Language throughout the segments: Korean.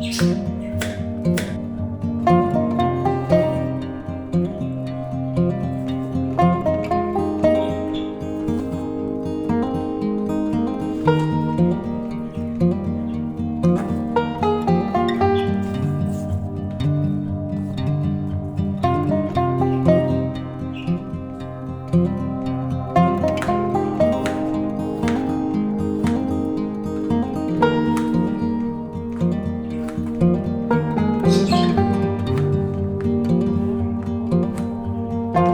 Thank mm -hmm. you.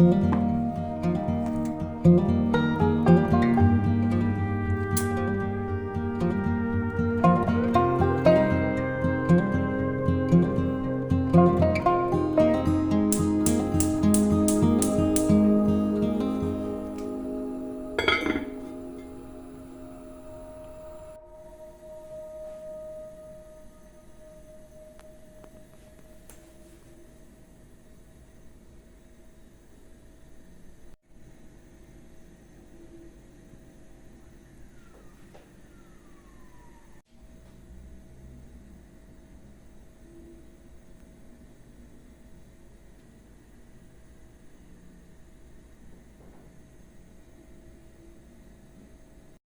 Música